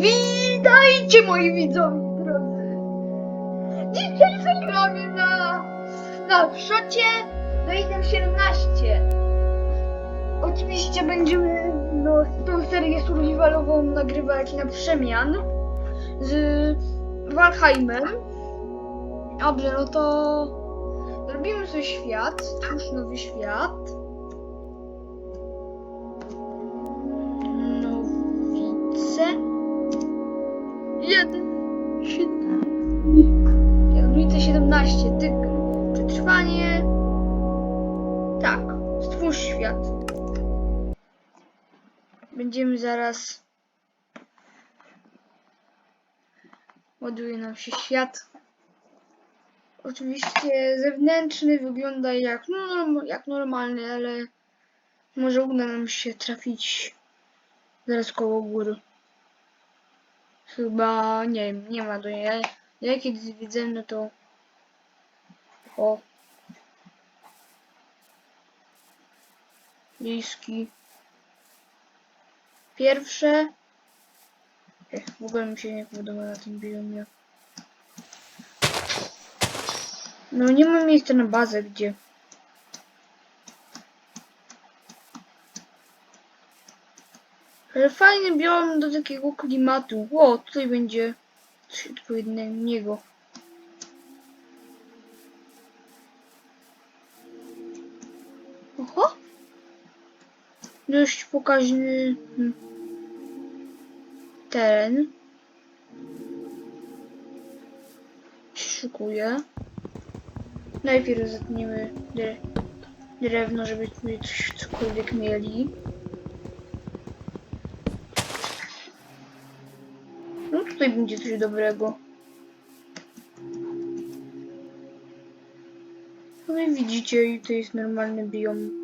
Witajcie moi widzowie drodzy! Dzisiaj zagramy na, na szocie do 1.17 Oczywiście będziemy no, tą serię survivalową nagrywać na przemian z Valheimem. Dobrze, no to zrobimy sobie świat, stwórz nowy świat. 12. Tygry. Przetrwanie. Tak. Stwórz świat. Będziemy zaraz... Ładuje nam się świat. Oczywiście zewnętrzny wygląda jak, no, jak normalny, ale może uda nam się trafić zaraz koło góry. Chyba nie wiem, nie ma do niej. Ja kiedyś widzę, no to o. Liski. Pierwsze. Ech, w ogóle mi się nie podoba na tym biomie. No nie ma miejsca na bazę, gdzie. Ale fajny biom do takiego klimatu. O, tutaj będzie coś odpowiedniego. Dość pokaźny hmm, teren. Się Szykuje. Najpierw zetniemy dre drewno, żeby tutaj coś cokolwiek mieli. No tutaj będzie coś dobrego. No i widzicie, to jest normalny biom.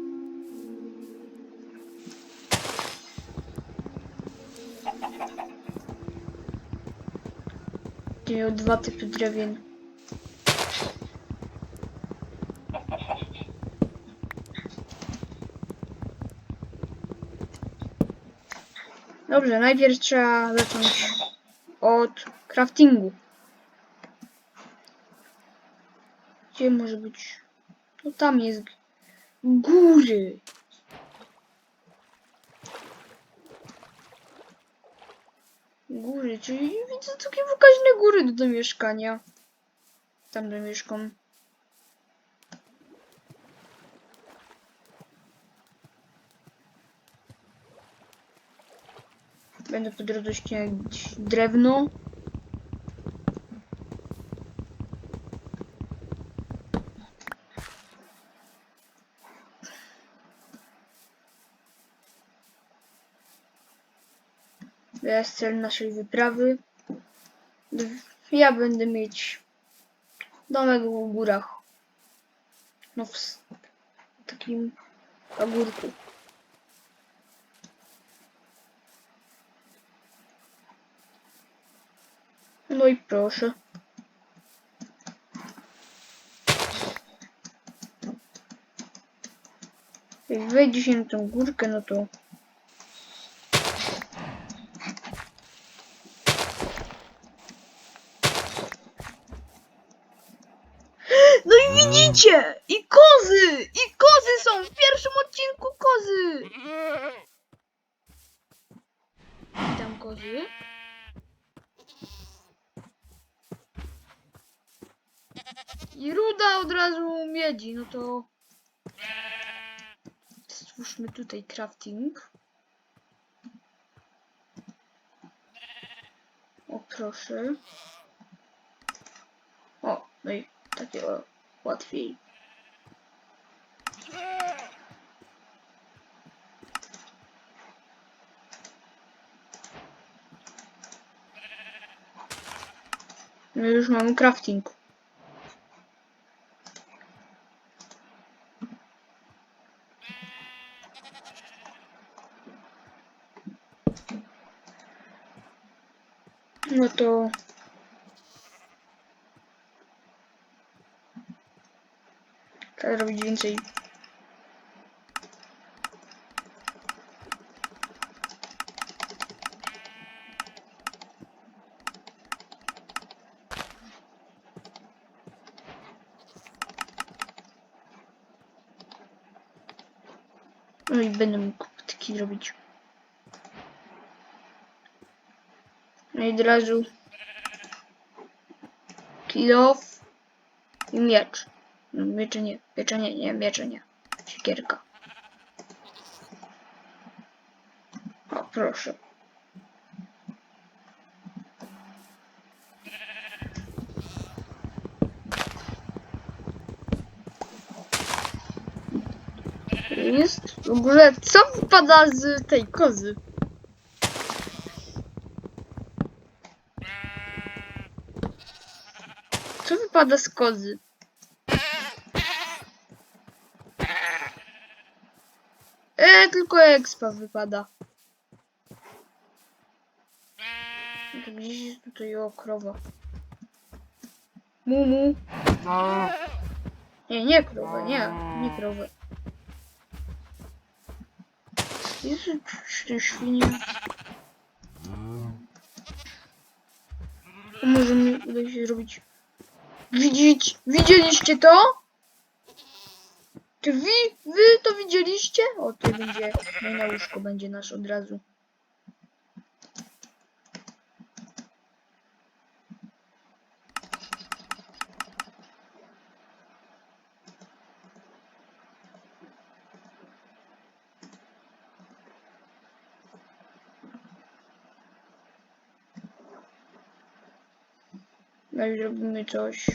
Miał dwa typy drewien. Dobrze, najpierw trzeba zacząć od craftingu. Gdzie może być? No tam jest góry. Czyli widzę takie wykaźne góry do, do mieszkania. Tam zamieszkam. Będę po drodze ścinać drewno. Jest cel naszej wyprawy. Ja będę mieć domek w górach. No w takim pagórku. No i proszę. Jak wejdzie się na tą górkę, no to... No widzicie! I kozy! I kozy są! W pierwszym odcinku kozy! Witam kozy. I ruda od razu miedzi, no to... Stwórzmy tutaj crafting. O, proszę. O, no i takie o, łatwiej. No i już mamy crafting. No to... Trzeba robić więcej. No i będę mógł kubki robić. No i od razu kill off i miecz. No, miecze nie, miecze nie, nie, miecze nie. Siekierka. O, proszę. Jest w ogóle, co wypada z tej kozy? Co wypada z kozy? Tylko expa wypada. No to gdzieś jest tutaj o krowa. Mumu. Nie, nie krowę, nie, nie krowę. Jezu, czy świnia. A może mi uda się zrobić. Widzieć, widzieliście to? Czy wy, wy to widzieliście? O, tu będzie, no na łóżko będzie nasz od razu. No i robimy coś.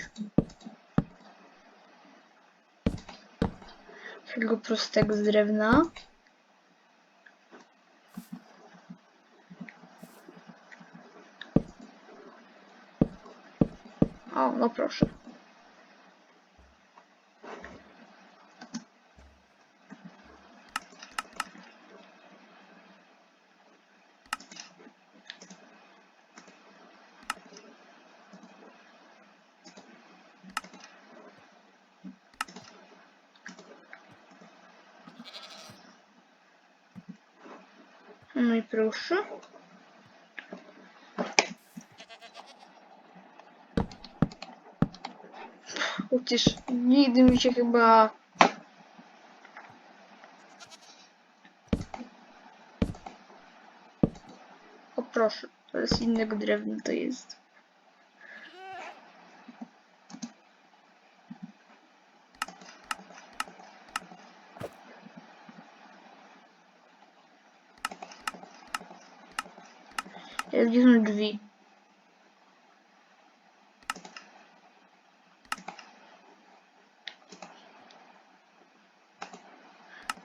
Takiego prostego z drewna. O, no proszę. Proszę. Chociaż nigdy mi się chyba... O proszę, to jest innego drewna, to jest. E?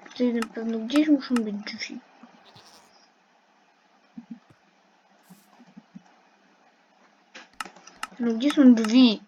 Tutaj na pewno gdzieś muszą być drzwi. Gdzie?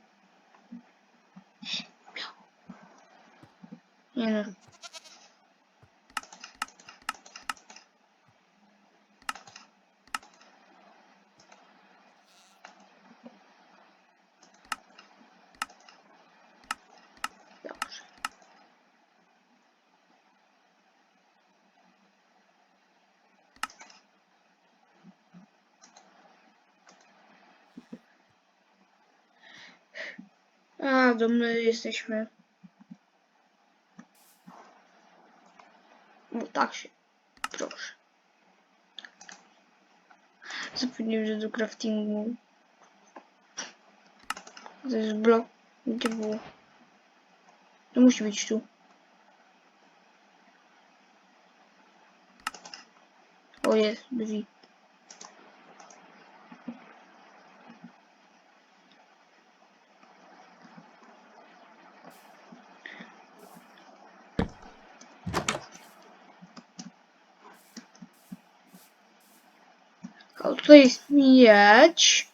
A, do my jesteśmy. No tak się. Proszę. Zapomniałem, że do craftingu. To jest blok. Gdzie było? To musi być tu. O jest, drzwi. A tutaj jest miedź.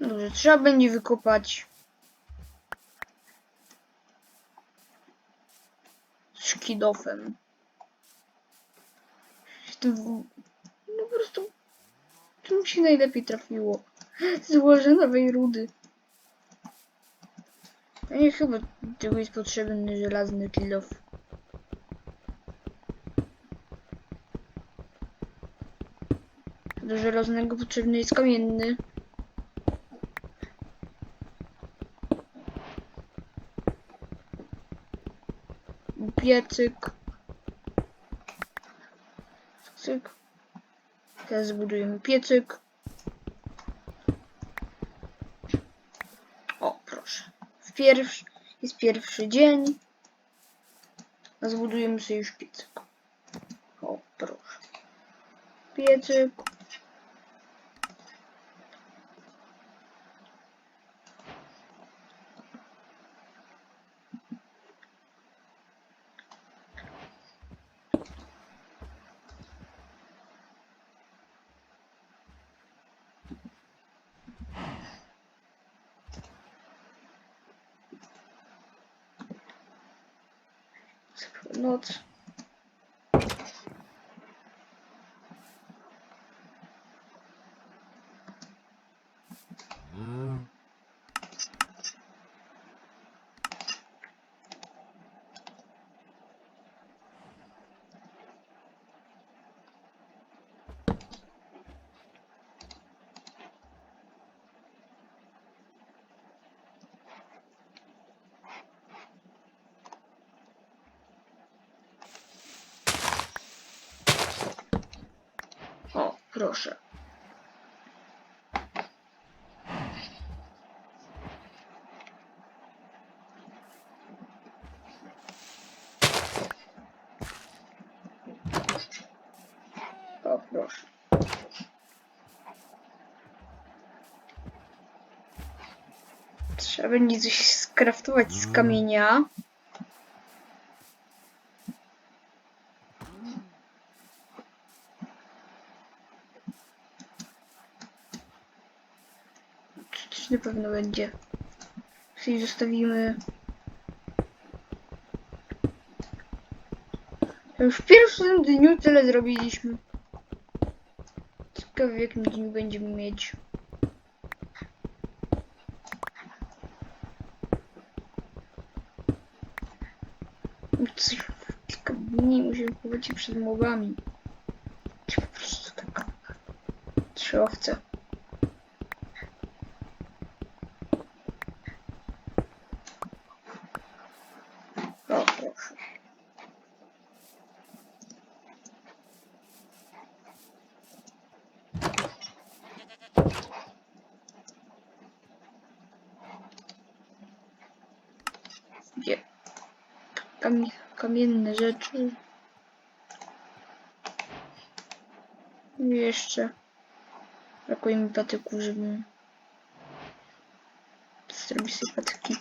Dobrze, trzeba będzie wykopać. Z kidofem. To no po prostu to mi się najlepiej trafiło. Złożę nowej rudy. A nie chyba tego jest potrzebny żelazny kilof. Do żelaznego potrzebny jest kamienny. piecyk. Cyk. Teraz zbudujemy piecyk. O, proszę. W pierwszy, jest pierwszy dzień. Zbudujemy sobie już piecyk. O, proszę. Piecyk. not proszę. O, proszę. Trzeba będzie coś skraftować z kamienia. Coś na pewno będzie. Czyli zostawimy. W pierwszym dniu tyle zrobiliśmy. Ciekawe w jakim dniu będziemy mieć. Kilka dni musimy się przed mowami. Czy po prostu tak. Trzy owce. O, proszę. Gdzie? Kamie I jeszcze brakuje mi patyków, żeby zrobić sobie patyki.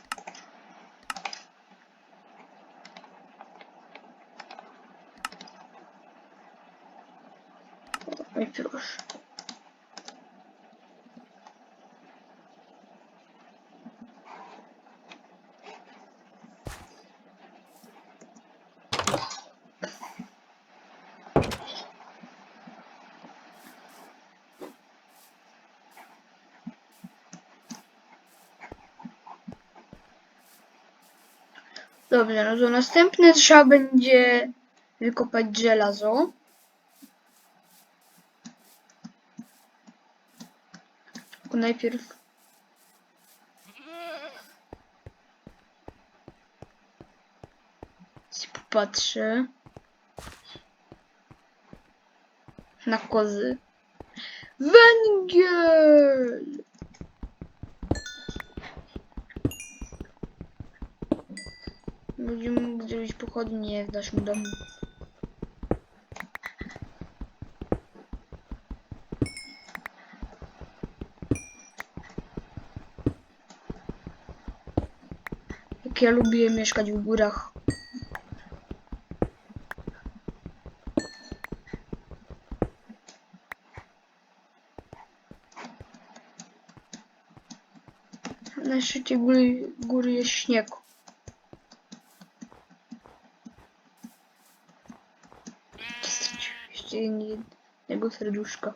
Oj, proszę. Dobrze, no to następne trzeba będzie wykopać żelazo. Tylko najpierw. się Popatrzę. Na kozy. Węgiel! Będziemy mógł zrobić pochodnie w naszym domu. Jak ja lubię mieszkać w górach. Na szczycie góry, góry jest śnieg. Jeszcze jednego serduszka.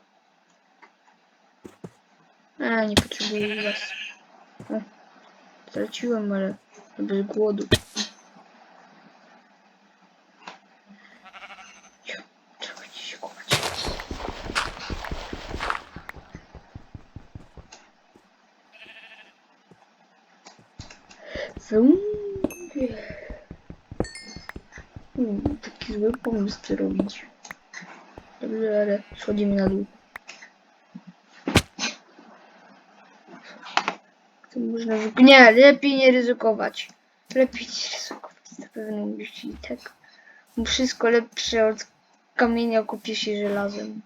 A, nie potrzebuję was. O, straciłem, ale bez głodu. Ciu, Trzeba ci się kłać. Węgiel. Hmm, taki zły pomysł co robić. Dobrze, ale schodzimy na dół. To można wy- Nie, lepiej nie ryzykować. Lepiej nie ryzykować na pewno myśli, tak. Bo Wszystko lepsze od kamienia kupie się żelazem.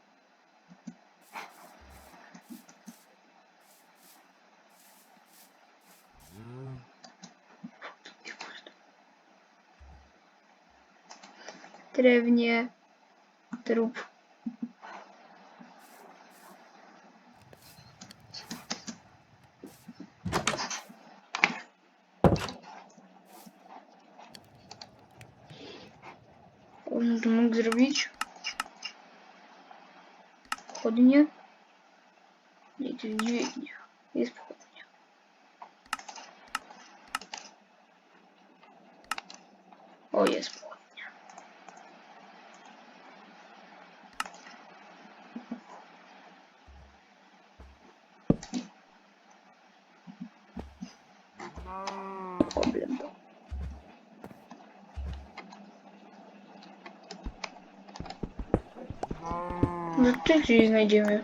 Drewnie, trup. On to mógł zrobić. Pochodnie. Nie, to jest dźwignia. Jest No ty gdzieś znajdziemy.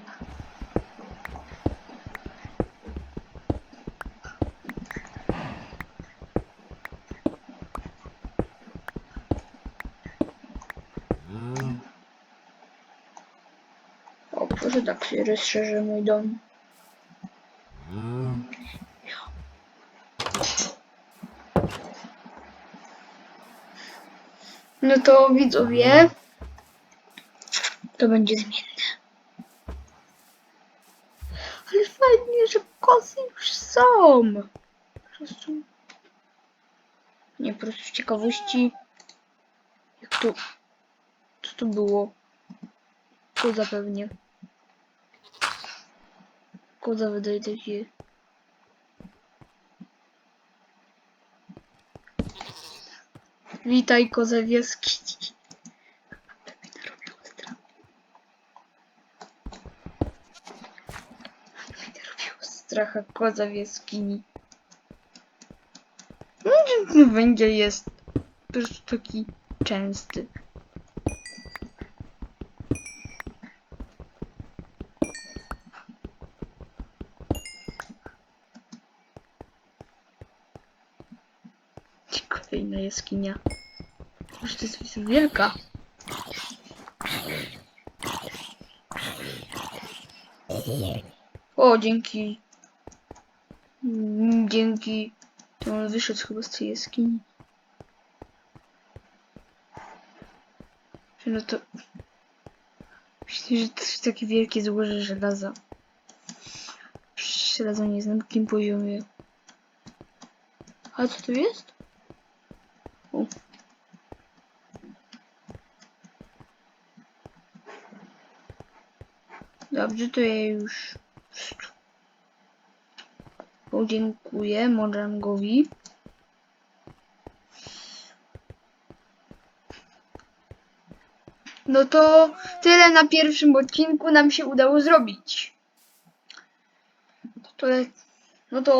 O, proszę tak się rozszerzy mój dom. No to widzowie, to będzie zmienne. Ale fajnie, że kozy już są. Po prostu. Nie, po prostu z ciekawości. Jak to. Co to było? Koza pewnie. Koza wydaje takie. Witaj, koza w narobiło stracha koza w jaskini. No, węgiel jest prostu taki częsty. Kolejna jaskinia. Może to jest wielka. O, dzięki. Dzięki. To on wyszedł chyba z tej jaskini. No to... Myślę, że to jest takie wielkie złoże żelaza. Żelazo nie na takim poziomie. A co to jest? O. Dobrze, to ja już podziękuję Mojangowi. No to tyle na pierwszym odcinku nam się udało zrobić. No to, no to